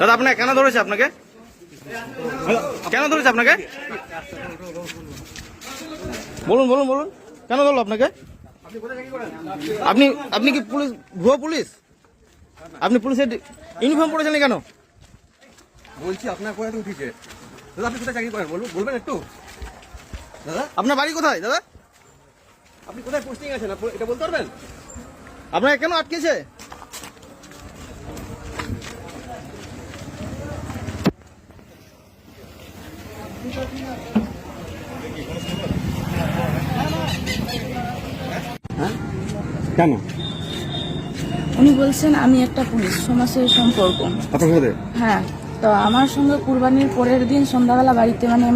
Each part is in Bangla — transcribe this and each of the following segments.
দাদা আপনাকে কেন ধরেছে আপনাকে? কেন ধরেছে আপনাকে? বলুন বলুন বলুন। কেন ধরলো আপনাকে? আপনি আপনি কি পুলিশ ভুয়ো পুলিশ? আপনি পুলিশের ইউনিফর্ম পরেছেন কেন? বলছি আপনার কোথায় উঠিছে দাদা আপনি কোথায় চাকরি করেন? বলুন বলবেন একটু। দাদা? আপনার বাড়ি কোথায় দাদা? আপনি কোথায় পোস্টিং আছেন? এটা বলতে পারবেন? আপনাকে কেন আটকেছে? কেন? উনি বলছেন আমি একটা পুলিশ সমাজের সম্পর্ক। হ্যাঁ। তো আমার সঙ্গে কুরবানির পরের দিন সন্ধ্যাবেলা বাড়িতে মানে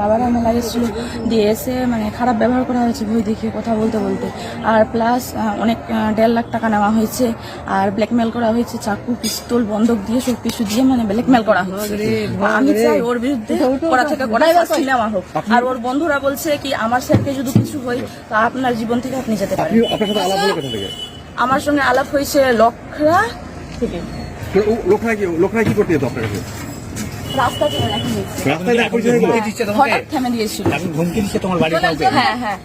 বাবারা মেলা এসেছিল দিয়ে এসে মানে খারাপ ব্যবহার করা হয়েছে বই দেখিয়ে কথা বলতে বলতে। আর প্লাস অনেক দেড় লাখ টাকা নেওয়া হয়েছে আর ব্ল্যাকমেল করা হয়েছে চাকু পিস্তল বন্ধক দিয়ে সব কিছু দিয়ে মানে ব্ল্যাকমেল করা হয়েছে আমি চাই ওর বিরুদ্ধে করা থেকে শাস্তি নেওয়া হোক। আর ওর বন্ধুরা বলছে কি আমার স্যারকে যদি কিছু হয় তা আপনার জীবন থেকে আপনি যেতে পারেন। আমার সঙ্গে আলাপ হয়েছে লক্ষরা থেকে। লোকরা কি লোকরা কি করতে যেত আপনার রাস্তা হয়ে গেলো? হঠাৎ থেমে দিয়েছিল। হুমকি দিচ্ছে তোমার বাড়ি হ্যাঁ হ্যাঁ।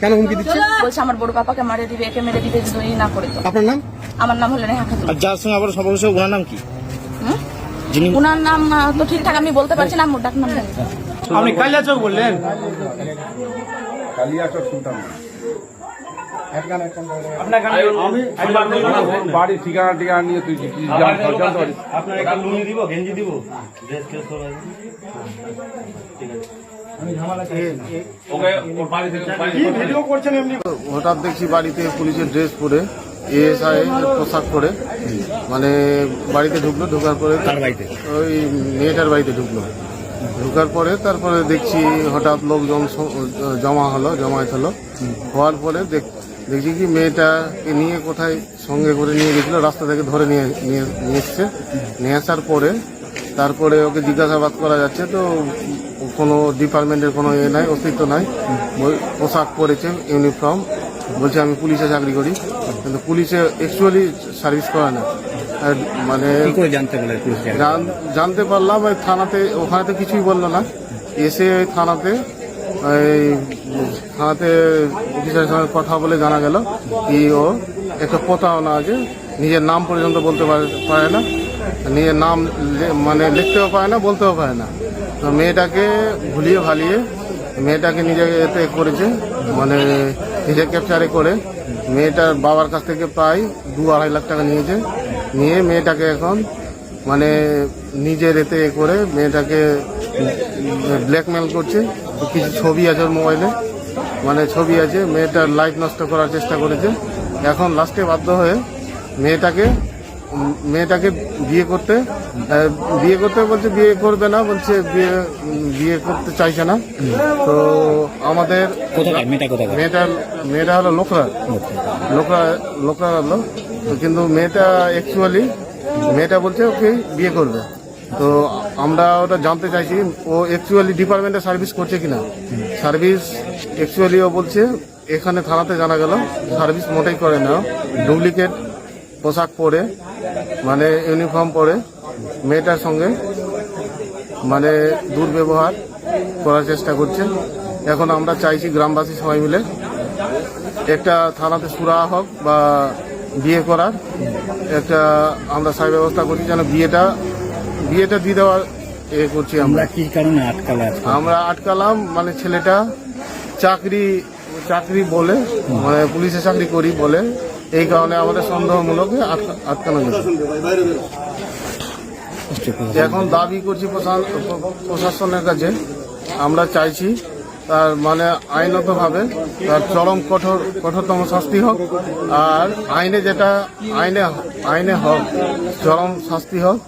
কেন হুমকি দিচ্ছে? বলছে আমার বড় পাপাকে মারে দিবে একে মেরে দিবে যদি না করে তো। আপনার নাম? আমার নাম হলো নেহা খাতুন। আর যার সঙ্গে আবার ওনার নাম কি? যিনি ওনার নাম তো ঠিকঠাক আমি বলতে পারছি না আমার ডাক নাম জানি না। আপনি কালিয়া চোখ বললেন বাড়ি ঠিকানা ঠিকানা নিয়ে তুই আপনার একটা লুঙ্গি দিব গেঞ্জি দিব? ড্রেস এমনি? হঠাৎ দেখছি বাড়িতে পুলিশের ড্রেস পরে এএসআই পোশাক পরে মানে বাড়িতে ঢুকলো ঢোকার পরে ওই মেয়েটার বাড়িতে ঢুকলো। ঢোকার পরে তারপরে দেখছি হঠাৎ লোকজন জমা হলো জমায়েত হলো। হওয়ার পরে দেখ- দেখছি কি মেয়েটাকে নিয়ে কোথায় সঙ্গে করে নিয়ে গেছিল রাস্তা থেকে ধরে নিয়ে নিয়ে এসছে। নিয়ে আসার পরে তারপরে ওকে জিজ্ঞাসাবাদ করা যাচ্ছে তো কোনো ডিপার্টমেন্টের কোনো ইয়ে নাই অস্তিত্ব নাই। পোশাক পরেছে ইউনিফর্ম। বলছে আমি পুলিশে চাকরি করি। কিন্তু পুলিশে অ্যাকচুয়ালি সার্ভিস করে না। আর মানে জানতে জান- জানতে পারলাম ওই থানাতে ওখানে তো কিছুই বলল না। এসে ওই থানাতে থানাতে অফিসারের সঙ্গে কথা বলে জানা গেল কি ও একটা প্রতারণা আছে, নিজের নাম পর্যন্ত বলতে পারে- না, নিজের নাম মানে লিখতেও পারে না, বলতেও পারে না। তো মেয়েটাকে ভুলিয়ে ভালিয়ে মেয়েটাকে নিজে এতে করেছে মানে নিজে ক্যাপচারে করে মেয়েটার বাবার কাছ থেকে প্রায় দু আড়াই লাখ টাকা নিয়েছে, নিয়ে মেয়েটাকে এখন মানে নিজের এতে করে মেয়েটাকে ব্ল্যাকমেল করছে। কিছু ছবি আছে ওর মোবাইলে। মানে ছবি আছে মেয়েটার লাইফ নষ্ট করার চেষ্টা করেছে। এখন লাস্টে বাধ্য হয়ে মেয়েটাকে মেয়েটাকে বিয়ে করতে বিয়ে করতে বলছে বিয়ে করবে না বলছে বিয়ে বিয়ে করতে চাইছে না। তো আমাদের মেয়েটা মেয়েটা হলো লোকরা। লোকরা লোকরা হলো। তো কিন্তু মেয়েটা অ্যাকচুয়ালি মেয়েটা বলছে ওকে বিয়ে করবে। তো আমরা ওটা জানতে চাইছি, ও অ্যাকচুয়ালি ডিপার্টমেন্টে সার্ভিস করছে কিনা? সার্ভিস অ্যাকচুয়ালি ও বলছে, এখানে থানাতে জানা গেল সার্ভিস মোটেই করে না। ডুপ্লিকেট পোশাক পরে মানে ইউনিফর্ম পরে, মেয়েটার সঙ্গে মানে দুর্ব্যবহার করার চেষ্টা করছে। এখন আমরা চাইছি গ্রামবাসী সবাই মিলে একটা থানাতে সুরা হোক বা বিয়ে করার, একটা আমরা সাই ব্যবস্থা করছি যেন বিয়েটা বিয়েটা দিয়ে দেওয়ার এ করছি আমরা। আমরা কি কারণে আটকালে আজকে? আমরা আটকালাম মানে ছেলেটা চাকরি চাকরি বলে মানে পুলিশে চাকরি করি বলে এই কারণে আমাদের সন্দেহমূলক আটকা- আটকানো গেছে। এখন দাবি করছি প্রশা- প্রশাসনের কাছে আমরা চাইছি তার মানে আইনতভাবে তার চরম কঠোর, কঠোরতম শাস্তি হোক, আর আইনে যেটা, আইনে আইনে হোক, চরম শাস্তি হোক,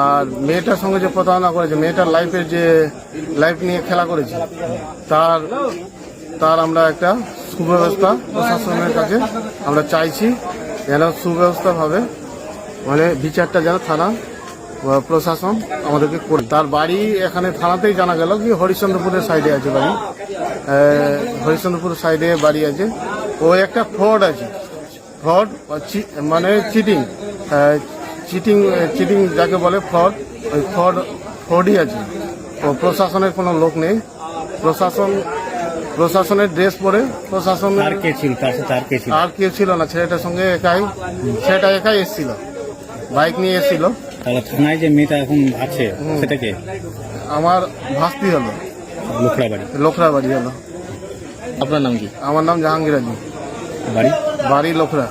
আর মেয়েটার সঙ্গে যে প্রতারণা করেছে, মেয়েটার লাইফের যে লাইফ নিয়ে খেলা করেছে, তার তার আমরা একটা সুব্যবস্থা প্রশাসনের কাছে আমরা চাইছি যেন সুব্যবস্থাভাবে মানে বিচারটা যেন থানা প্রশাসন আমাদেরকে করে। তার বাড়ি এখানে থানাতেই জানা গেল কি হরিশ্চন্দ্রপুরের সাইডে আছে বাড়ি। আহ, হরিশ্চন্দ্রপুর সাইডে বাড়ি আছে। ও একটা ফ্রড আছে। ফ্রড মানে চিটিং। চিটিং চিটিং যাকে বলে ফ্রড ওই ফ্রড ফ্রডই আছে। ও প্রশাসনের কোনো লোক নেই। প্রশাসন প্রশাসনের ড্রেস পরে প্রশাসনের আর কে ছিল? আর কে ছিল? আর কেউ ছিল না? ছেলেটার সঙ্গে একাই ছেলেটা একাই এসেছিল। বাইক নিয়ে এসেছিল। তাহলে থানায় যে মেয়েটা এখন আছে সেটাকে? আমার ভাস্তি হলো। লোকরা বাড়ি লোকরা বাড়ি হলো। আপনার নাম কি? আমার নাম জাহাঙ্গীর আলী। বাড়ি? বাড়ি লোকরা